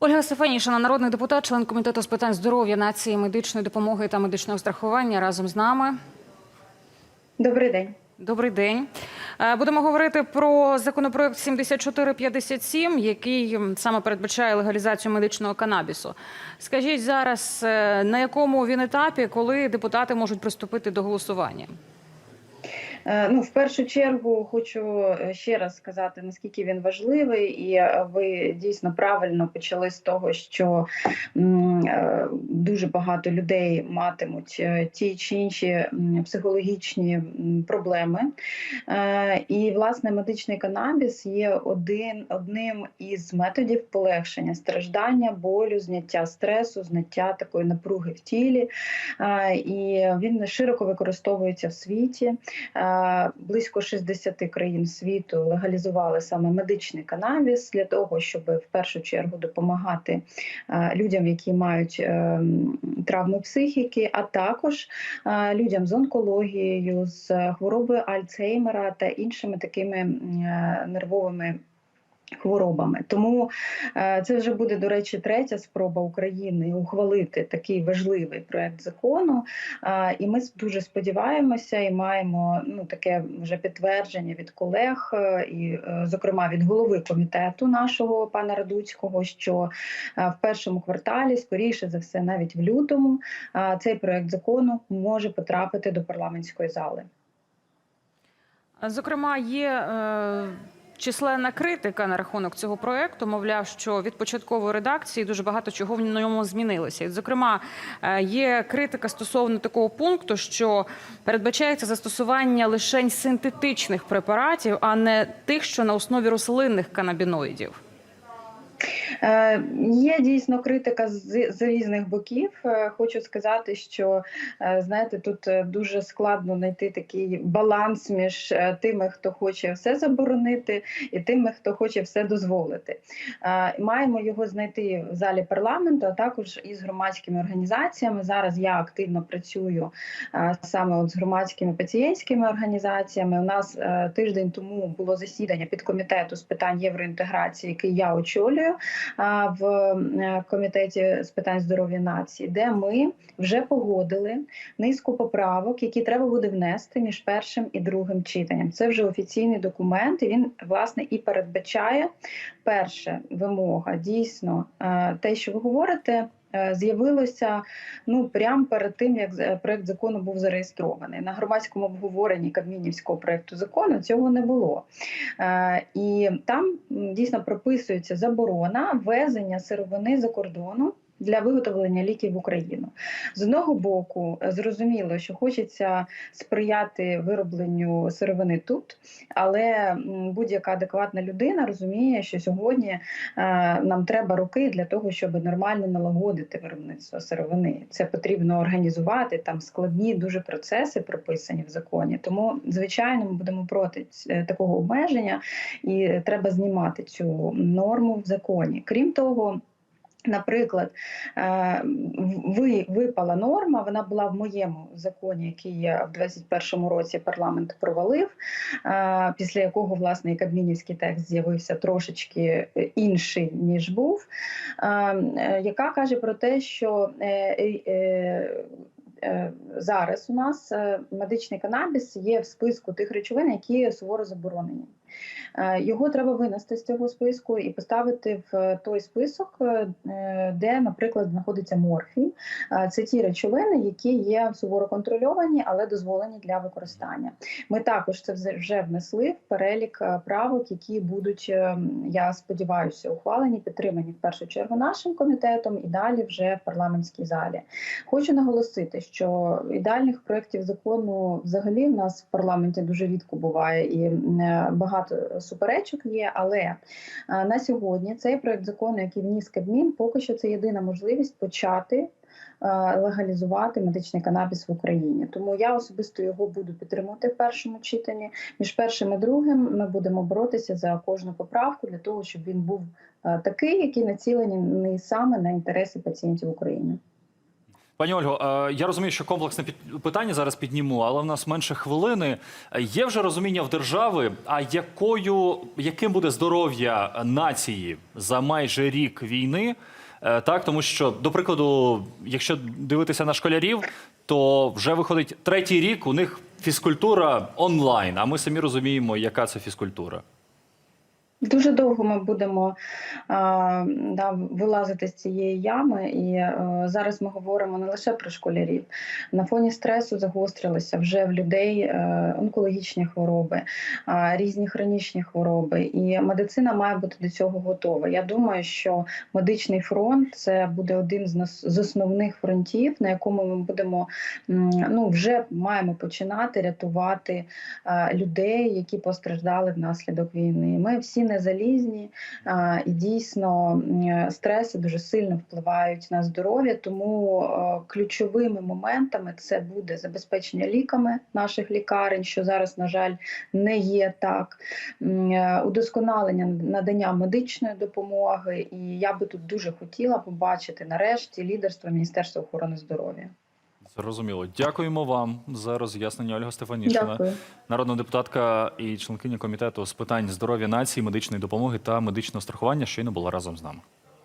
Ольга Стефанішина, народний депутат, член комітету з питань здоров'я нації, медичної допомоги та медичного страхування, разом з нами. Добрий день. Добрий день. Е, Будемо говорити про законопроект 7457, який саме передбачає легалізацію медичного канабісу. Скажіть зараз, е, на якому він етапі, коли депутати можуть приступити до голосування? Е, Ну, в першу чергу хочу е, ще раз сказати, наскільки він важливий, і е, ви дійсно правильно почали з того, що дуже багато людей матимуть ті чи інші психологічні проблеми. І власне медичний канабіс є один одним із методів полегшення страждання, болю, зняття стресу, зняття такої напруги в тілі. І він широко використовується в світі. Близько 60 країн світу легалізували саме медичний канабіс для того, щоб в першу чергу допомагати е, людям, які мають е, травми психіки, а також е, людям з онкологією, з хворобою Альцгеймера та іншими такими нервовими. Хворобами тому е, це вже буде до речі третя спроба України ухвалити такий важливий проект закону. Е, І ми дуже сподіваємося і маємо ну таке вже підтвердження від колег, е, і, зокрема від голови комітету нашого пана Радуцького, що в першому кварталі, скоріше за все, навіть в лютому, цей проект закону може потрапити до парламентської зали. Зокрема, є е, численна критика на рахунок цього проекту. Мовляв, що від початкової редакції дуже багато чого в ньому змінилося. І, зокрема, е, є критика стосовно такого пункту, що передбачається застосування лише синтетичних препаратів, а не тих, що на основі рослинних канабіноїдів. Е, Є дійсно критика з, з різних боків. Е, Хочу сказати, що е, знаєте, тут дуже складно знайти такий баланс між тими, хто хоче все заборонити, і тими, хто хоче все дозволити. Маємо його знайти в залі парламенту, а також із громадськими організаціями. Зараз я активно працюю саме от з громадськими пацієнтськими організаціями. У нас тиждень тому було засідання підкомітету з питань євроінтеграції, який я очолюю в е, комітеті з питань здоров'я нації, де ми вже погодили низку поправок, які треба буде внести між першим і другим читанням. Це вже офіційний документ. і Він власне і передбачає перше вимога дійсно е, те, що ви говорите. Е, З'явилося ну прямо перед тим, як з- проект закону був зареєстрований на громадському обговоренні Кабмінівського проекту закону. Цього не було. Е, І там дійсно прописується заборона ввезення сировини за кордону. Для виготовлення ліків в Україну з одного боку е, зрозуміло, що хочеться сприяти виробленню сировини тут, але будь-яка адекватна людина розуміє, що сьогодні е, нам треба роки для того, щоб нормально налагодити виробництво сировини. Це потрібно організувати там складні дуже процеси прописані в законі. Тому, звичайно, ми будемо проти такого обмеження, і треба знімати цю норму в законі. Крім того. Наприклад, е, ви випала норма. Вона була в моєму законі, який я в 21-му році парламент провалив. е, Після якого власне кабмінівський текст з'явився трошечки е, інший ніж був, яка каже про те, що зараз у нас медичний канабіс є в списку тих речовин, які суворо заборонені. Е, Його треба винести з цього списку і поставити в той список, е, де, наприклад, знаходиться морфій. Е, Це ті речовини, які є суворо контрольовані, але дозволені для використання. Ми також це вже- внесли в перелік е, правок, які будуть, е, я сподіваюся, ухвалені, підтримані в першу чергу нашим комітетом і далі вже в парламентській залі. Хочу наголосити, що ідеальних проєктів закону взагалі в нас в парламенті дуже рідко буває і е, багато суперечок є. Але е, на сьогодні цей проект закону, який вніс Кабмін, поки що це єдина можливість почати. е, Легалізувати медичний канабіс в Україні, тому я особисто його буду підтримувати в першому читанні. Між першим і другим ми будемо боротися за кожну поправку для того, щоб він був е, такий, який націлений саме на інтереси пацієнтів України. Пані Ольго, е, я розумію, що комплексне питання зараз підніму, але в нас менше хвилини. Є вже розуміння в держави, а якою яким буде здоров'я нації за майже рік війни? Е, Так, тому що, до прикладу, якщо дивитися на школярів, то вже виходить третій рік. У них фізкультура онлайн. А ми самі розуміємо, яка це фізкультура. Дуже довго ми будемо а, да, вилазити з цієї ями, і е, зараз ми говоримо не лише про школярів. На фоні стресу загострилися вже в людей е, онкологічні хвороби, а, різні хронічні хвороби, і медицина має бути до цього готова. Я думаю, що медичний фронт це буде один з нас з основних фронтів, на якому ми будемо ну вже маємо починати рятувати е, людей, які постраждали внаслідок війни. Ми всі не залізні, і дійсно стреси дуже сильно впливають на здоров'я. Тому е, ключовими моментами це буде забезпечення ліками наших лікарень, що зараз, на жаль, не є так. Е, Удосконалення надання медичної допомоги, і я би тут дуже хотіла побачити нарешті лідерство Міністерства охорони здоров'я. Зрозуміло. Дякуємо вам за роз'яснення, Ольга Стефанішина. Дякую. Народна депутатка і членкиня комітету з питань здоров'я нації, медичної допомоги та медичного страхування щойно була разом з нами.